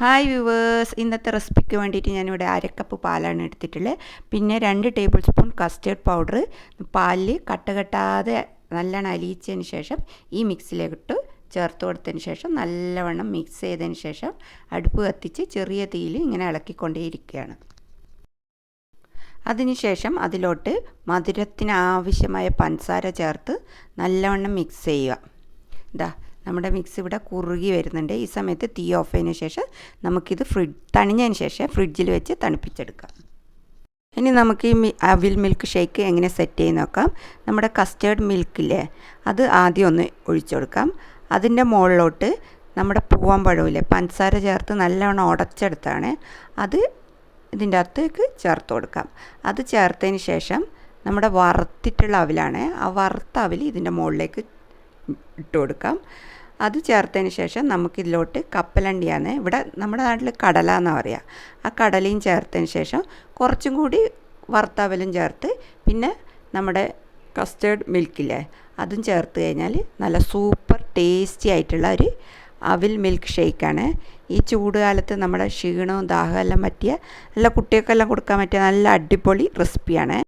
Hi viewers ഇന്നത്തെ റെസിപ്പിക്ക് വേണ്ടിയിട്ട് ഞാനിവിടെ അരക്കപ്പ് പാലാണ് എടുത്തിട്ടുള്ളത്. പിന്നെ രണ്ട് ടേബിൾ സ്പൂൺ കസ്റ്റേർഡ് പൗഡർ പാലിൽ കട്ട കെട്ടാതെ നല്ലോണം അലിയിച്ചതിന് ശേഷം ഈ മിക്സിയിലേക്കിട്ട് ചേർത്ത് കൊടുത്തതിന് ശേഷം നല്ലവണ്ണം മിക്സ് ചെയ്തതിന് ശേഷം അടുപ്പ് കത്തിച്ച് ചെറിയ തീയിൽ ഇങ്ങനെ ഇളക്കിക്കൊണ്ടേയിരിക്കുകയാണ്. അതിനുശേഷം അതിലോട്ട് മധുരത്തിന് ആവശ്യമായ പഞ്ചസാര ചേർത്ത് നല്ലവണ്ണം മിക്സ് ചെയ്യുക. ഇതാ നമ്മുടെ മിക്സ് ഇവിടെ കുറുകി വരുന്നുണ്ട്. ഈ സമയത്ത് തീ ഓഫ് ചെയ്തതിന് ശേഷം നമുക്കിത് ഫ്രിഡ് തണിഞ്ഞതിന് ശേഷം ഫ്രിഡ്ജിൽ വെച്ച് തണുപ്പിച്ചെടുക്കാം. ഇനി നമുക്ക് ഈ അവിൽ മിൽക്ക് ഷേക്ക് എങ്ങനെ സെറ്റ് ചെയ്ത് നോക്കാം. നമ്മുടെ കസ്റ്റേർഡ് മിൽക്കില്ലേ അത് ആദ്യം ഒന്ന് ഒഴിച്ചു കൊടുക്കാം. അതിന്റെ മുകളിലോട്ട് നമ്മുടെ പൂവൻ പഴമില്ലേ പഞ്ചസാര ചേർത്ത് നല്ലവണ്ണം ഉടച്ചെടുത്താണ് അത് ഇതിന്റെ അകത്തേക്ക് ചേർത്ത് കൊടുക്കാം. അത് ചേർത്തതിന് ശേഷം നമ്മുടെ വറുത്തിട്ടുള്ള അവിലാണ് ആ വറുത്ത അവിൽ ഇതിന്റെ മുകളിലേക്ക് ഇട്ട് കൊടുക്കാം അത് ചേർത്തതിന് ശേഷം നമുക്കിതിലോട്ട് കപ്പലണ്ടിയാണ്. ഇവിടെ നമ്മുടെ നാട്ടിൽ കടല എന്ന് പറയുക ആ കടലയും ചേർത്തതിന് ശേഷം കുറച്ചും കൂടി വറുത്തവലും ചേർത്ത് പിന്നെ നമ്മുടെ കസ്റ്റേർഡ് മിൽക്കില്ലേ അതും ചേർത്ത് കഴിഞ്ഞാൽ നല്ല സൂപ്പർ ടേസ്റ്റി ആയിട്ടുള്ള ഒരു അവിൽ മിൽക്ക് ഷേക്കാണ് ഈ ചൂട് കാലത്ത് നമ്മുടെ ക്ഷീണവും ദാഹമെല്ലാം പറ്റിയ നല്ല കുട്ടികൾക്കെല്ലാം കൊടുക്കാൻ പറ്റിയ നല്ല അടിപൊളി റെസിപ്പിയാണ്